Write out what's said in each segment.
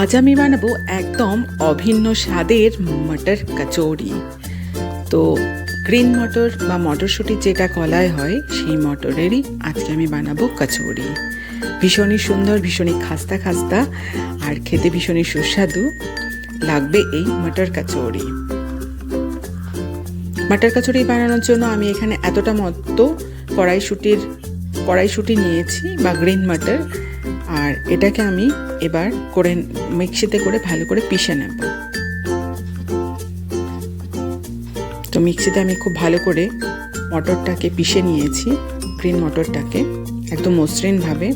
আজ আমি বানাবো একদম অভিন্ন স্বাদের মটর কচৌরি। তো গ্রিন মটর বা মটরশুঁটি যেটা কলায় হয়, সেই মটরেরই আজকে আমি বানাবো কচৌরি। ভীষণই সুন্দর, ভীষণই খাস্তা খাস্তা আর খেতে ভীষণই সুস্বাদু লাগবে এই মটর কচৌরি। মটর কচুরি বানানোর জন্য আমি এখানে এতটা মতো কড়াইশুটির, কড়াইশুটি নিয়েছি বা গ্রিন মটর। আর এটাকে আমি এবার করে মিক্সিতে করে ভালো করে পিষে নেব। তো মিক্সিতে আমি খুব ভালো করে মটরটাকে পিষে নিয়েছি, গ্রিন মটরটাকে একদম মসৃণভাবে।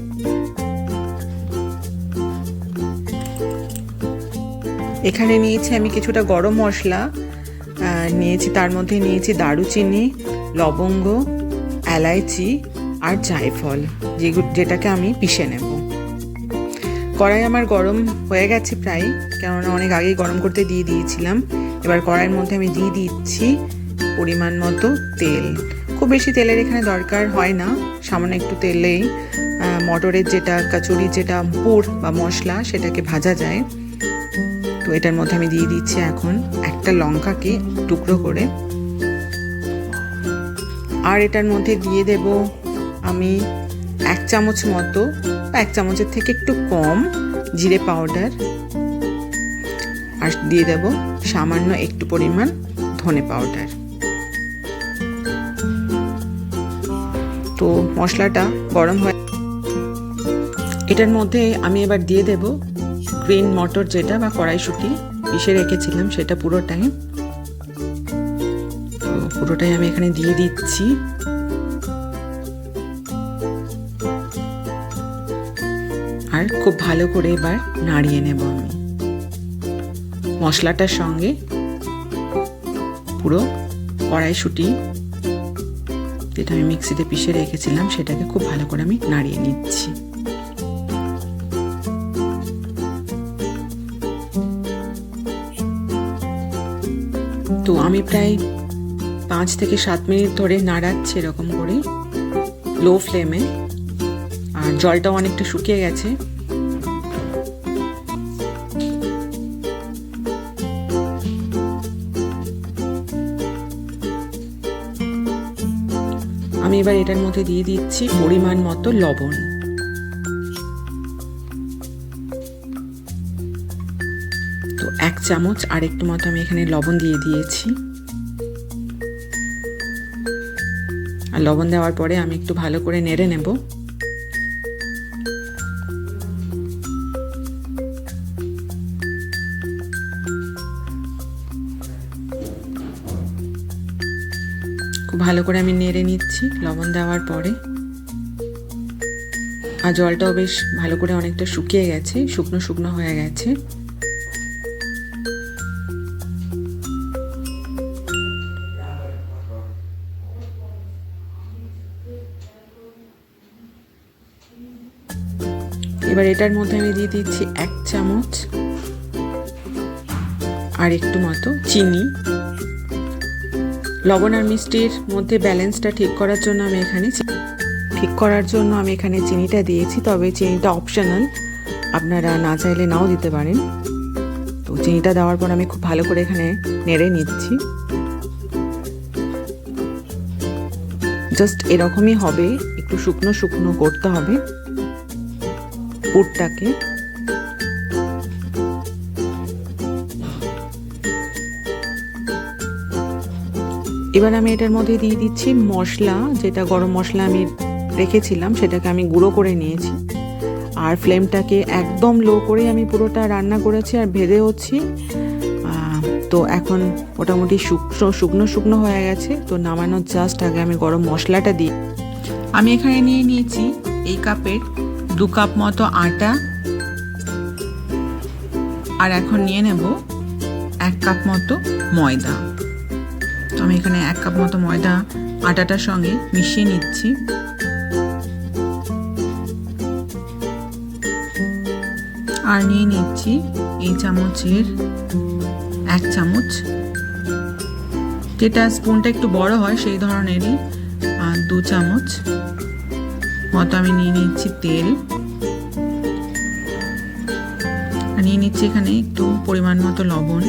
এখানে নিয়েছি আমি কিছুটা গরম মশলা নিয়েছি তার মধ্যে নিয়েছি দারুচিনি, লবঙ্গ, এলাইচি আর জায়ফল যেটাকে আমি পিষে নেব। কড়াই আমার গরম হয়ে গেছে প্রায়, কেননা অনেক আগেই গরম করতে দিয়ে দিয়েছিলাম। এবার কড়াইয়ের মধ্যে আমি দিয়ে দিচ্ছি পরিমাণ মতো তেল। খুব বেশি তেলের এখানে দরকার হয় না, সামান্য একটু তেলেই মটরের যেটা, কচুরির যেটা পুর বা মশলা, সেটাকে ভাজা যায়। তো এটার মধ্যে আমি দিয়ে দিচ্ছি এখন একটা লঙ্কাকে টুকরো করে। আর এটার মধ্যে দিয়ে দেব আমি এক চামচ মতো বা এক চামচের থেকে একটু কম জিরে পাউডার। আর দিয়ে দেব সামান্য একটু পরিমাণ ধনে পাউডার। তো মশলাটা গরম হয় এটার মধ্যে আমি এবার দিয়ে দেব গ্রিন মটর যেটা বা কড়াইশুটি পিষে রেখেছিলাম সেটা পুরোটাই। পুরোটাই আমি এখানে দিয়ে দিচ্ছি। আর খুব ভালো করে এবার নাড়িয়ে নেব আমি। মশলাটার সঙ্গে পুরো কড়াইশুটি যেটা আমি মিক্সিতে পিষে রেখেছিলাম, সেটাকে খুব ভালো করে আমি নাড়িয়ে নিচ্ছি। তো আমি প্রায় পাঁচ থেকে সাত মিনিট ধরে নাড়াচ্ছি এরকম করে, লো ফ্লেমে। আর জলটাও অনেকটা শুকিয়ে গেছে। আমি এবার এটার মধ্যে দিয়ে দিচ্ছি পরিমাণ মতো লবণ। তো এক চামচ আর একটু মতো আমি এখানে লবণ দিয়ে দিয়েছি। আর লবণ দেওয়ার পরে আমি একটু ভালো করে নেড়ে নেব। ভালো করে আমি নেড়ে নিচ্ছি লবণ দেওয়ার পরে। আর জলটাও বেশ ভালো করে অনেকটা শুকিয়ে গেছে, শুকনো শুকনো হয়ে গেছে। এবার এটার মধ্যে আমি দিয়ে দিচ্ছি এক চামচ আর একটু মতো চিনি। লবণ আর মিষ্টির মধ্যে ব্যালেন্সটা ঠিক করার জন্য আমি এখানে ঠিক করার জন্য আমি এখানে চিনিটা দিয়েছি, তবে চিনিটা অপশনাল আপনারা না চাইলে নাও দিতে পারেন। তো চিনিটা দেওয়ার পর আমি খুব ভালো করে এখানে নেড়ে নিচ্ছি। জাস্ট এরকমই হবে, একটু শুকনো শুকনো করতে হবে। পুরটাকে এবার আমি এটার মধ্যে দিয়ে দিচ্ছি মশলা, যেটা গরম মশলা আমি রেখেছিলাম, সেটাকে আমি গুঁড়ো করে নিয়েছি। আর ফ্লেমটাকে একদম লো করে আমি পুরোটা রান্না করেছি আর ভেজে হচ্ছি। তো এখন মোটামুটি শুকনো শুকনো শুকনো হয়ে গেছে। তো নামানোর জাস্ট আগে আমি গরম মশলাটা দিই। আমি এখানে নিয়ে নিয়েছি এই কাপের দু কাপ মতো আটা। আর এখন নিয়ে নেব এক কাপ মতো ময়দা। আমি এখানে এক কাপ মতো ময়দা আটাটার সঙ্গে মিশিয়ে নিচ্ছি। আর নিয়ে নিচ্ছি এই চামচের এক চামচ। যেটা স্পুনটা একটু বড় হয় সেই ধরনেরই আর দু চামচ মতো আমি নিয়ে নিচ্ছি তেল। আর নিয়ে নিচ্ছি এখানে একটু পরিমাণ মতো লবণ।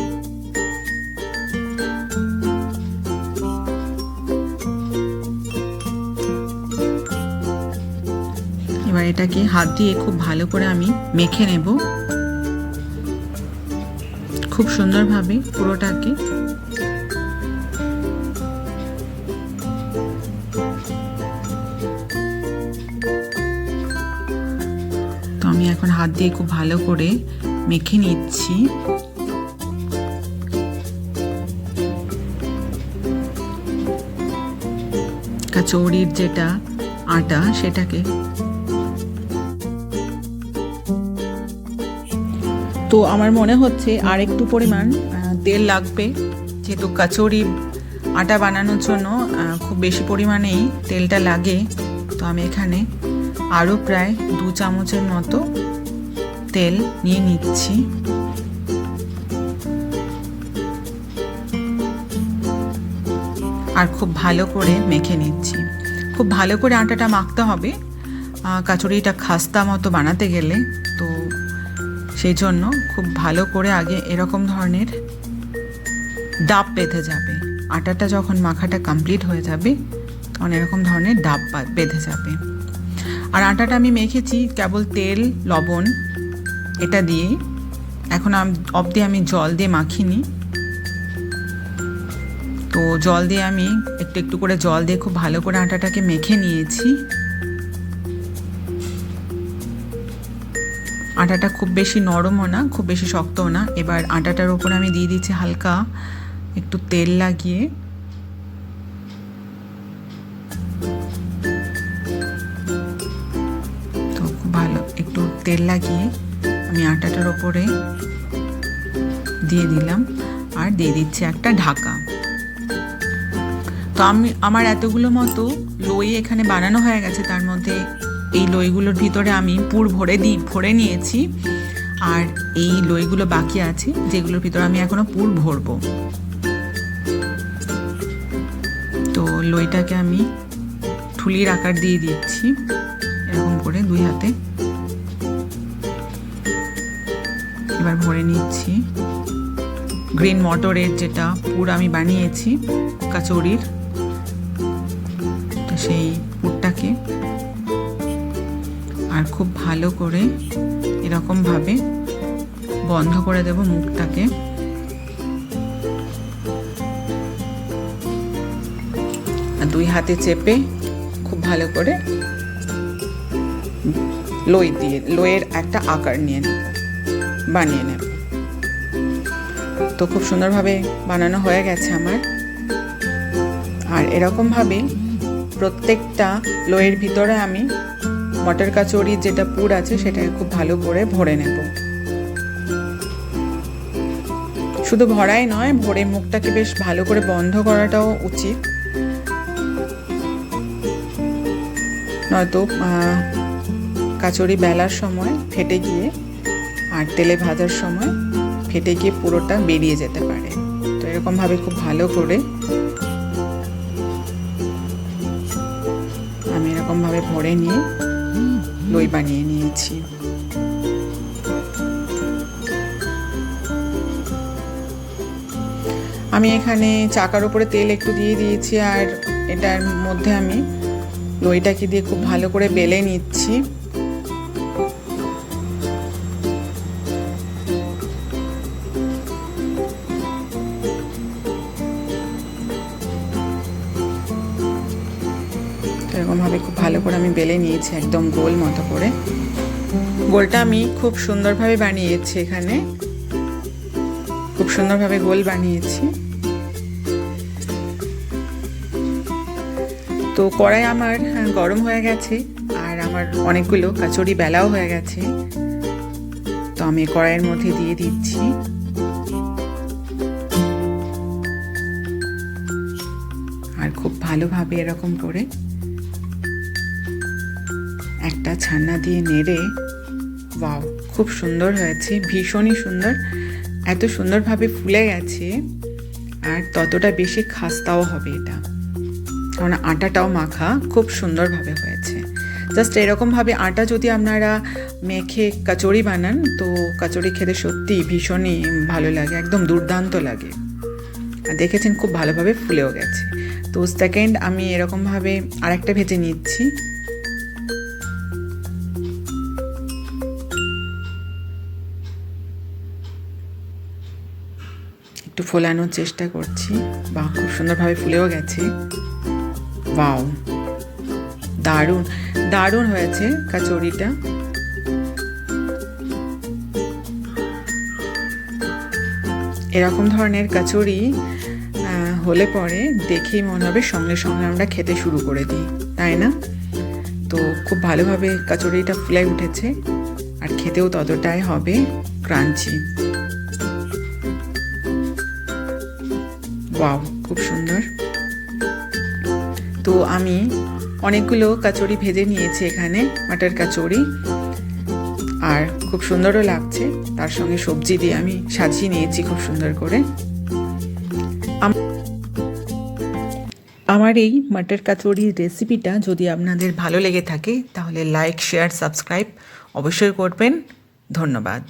এটাকে হাত দিয়ে খুব ভালো করে আমি মেখে নেব। খুব সুন্দরভাবে পুরোটাকে। তো আমি এখন হাত দিয়ে খুব ভালো করে মেখে নিচ্ছি। কচৌড়ির যেটা আটা, সেটাকে তো আমার মনে হচ্ছে আর একটু পরিমাণ তেল লাগবে। যেহেতু কচুরি আটা বানানোর জন্য খুব বেশি পরিমাণেই তেলটা লাগে। তো আমি এখানে আরও প্রায় দু চামচের মতো তেল নিয়ে নিচ্ছি। আর খুব ভালো করে মেখে নিচ্ছি। খুব ভালো করে আটাটা মাখতে হবে। কাচুরিটা খাস্তা মতো বানাতে গেলে সেই জন্য খুব ভালো করে আগে এরকম ধরনের ডাব বেঁধে যাবে। আটাটা যখন মাখাটা কমপ্লিট হয়ে যাবে, তখন এরকম ধরনের ডাব বেঁধে যাবে। আর আটাটা আমি মেখেছি কেবল তেল, লবণ, এটা দিয়ে এখন অবধি আমি জল দিয়ে মাখিনি। তো জল দিয়ে আমি একটু একটু করে জল দিয়ে খুব ভালো করে আটাটাকে মেখে নিয়েছি। আটাটা খুব বেশি নরমও না, খুব বেশি শক্তও না। এবার আটাটার ওপর আমি দিয়ে দিচ্ছি হালকা একটু তেল লাগিয়ে। তো খুব ভালো একটু তেল লাগিয়ে আমি আটাটার ওপরে দিয়ে দিলাম। আর দিয়ে দিচ্ছি একটা ঢাকা। তো আমি, আমার এতগুলো মতো লই এখানে বানানো হয়ে গেছে, তার মধ্যে এই লইগুলোর ভিতরে আমি পুর ভরে দিই ভরে নিয়েছি। আর এই লইগুলো বাকি আছে, যেগুলোর ভিতরে আমি এখনও পুর ভরবো। তো লইটাকে আমি ঠুলির আকার দিয়ে দিচ্ছি, এরকম করে দুই হাতে। এবার ভরে নিচ্ছি। গ্রিন মটরের যেটা পুর আমি বানিয়েছি, কাচৌরির। ভালো করে এরকমভাবে বন্ধ করে দেব মুখটাকে। আর দুই হাতে চেপে খুব ভালো করে লই দিয়ে, লইয়ের একটা আকার নিয়ে নেব, বানিয়ে নেব। তো খুব সুন্দরভাবে বানানো হয়ে গেছে আমার। আর এরকমভাবে প্রত্যেকটা লইয়ের ভিতরে আমি মটর কাচুরি যেটা পুর আছে সেটাকে খুব ভালো করে ভরে নেব। শুধু ভরাই নয়, ভরে মুখটাকে বেশ ভালো করে বন্ধ করাটাও উচিত। নয়তো কাচুরি বেলার সময় ফেটে গিয়ে আর তেলে ভাজার সময় ফেটে গিয়ে পুরোটা বেরিয়ে যেতে পারে। তো এরকমভাবে খুব ভালো করে আমি এরকমভাবে ভরে নিয়ে লই বানিয়ে নিয়েছি। আমি এখানে চাকার উপরে তেল একটু দিয়ে দিয়েছি আর এটার মধ্যে আমি দইটাকে দিয়ে খুব ভালো করে বেলে নিচ্ছি। এরকমভাবে খুব ভালো করে আমি বেলে নিয়েছি একদম গোল মতো করে। গোলটা আমি খুব সুন্দরভাবে বানিয়েছি এখানে। খুব সুন্দরভাবে গোল বানিয়েছি। তো কড়াই আমার গরম হয়ে গেছে আর আমার অনেকগুলো কাচুরি বেলাও হয়ে গেছে। তো আমি কড়াইয়ের মধ্যে দিয়ে দিচ্ছি। আর খুব ভালোভাবে এরকম করে একটা ছান্না দিয়ে নেড়ে, ওয়াও, খুব সুন্দর হয়েছে, ভীষণই সুন্দর। এত সুন্দরভাবে ফুলে গেছে, আর ততটা বেশি খাস্তাও হবে এটা। কারণ আটাটাও মাখা খুব সুন্দরভাবে হয়েছে। জাস্ট এরকমভাবে আটা যদি আপনারা মেখে কচুরি বানান, তো কচুরি খেতে সত্যি ভীষণই ভালো লাগে, একদম দুর্দান্ত লাগে। আর দেখেছেন খুব ভালোভাবে ফুলেও গেছে। তো সেকেন্ড আমি এরকমভাবে আরেকটা ভেজে নিচ্ছি। একটু ফোলানোর চেষ্টা করছি। বা খুব সুন্দরভাবে ফুলেও গেছে। ওয়াও, দারুণ দারুণ হয়েছে কচুরিটা। এরকম ধরনের কচুরি হলে পরে দেখেই মনে হবে সঙ্গে সঙ্গে আমরা খেতে শুরু করে দিই, তাই না? তো খুব ভালোভাবে কচুরিটা ফুলে উঠেছে, আর খেতেও ততটাই হবে ক্রাঞ্চি। ওয়াও খুব সুন্দর। তো আমি অনেকগুলো কচুরি ভেজে নিয়েছি এখানে, মাটার কচুরি। আর খুব সুন্দরও লাগছে, তার সঙ্গে সবজি দিয়ে আমি সাজিয়ে নিয়েছি খুব সুন্দর করে। আম- আমার এই মাটার কাচুরির রেসিপিটা যদি আপনাদের ভালো লেগে থাকে, তাহলে লাইক, শেয়ার, সাবস্ক্রাইব অবশ্যই করবেন। ধন্যবাদ।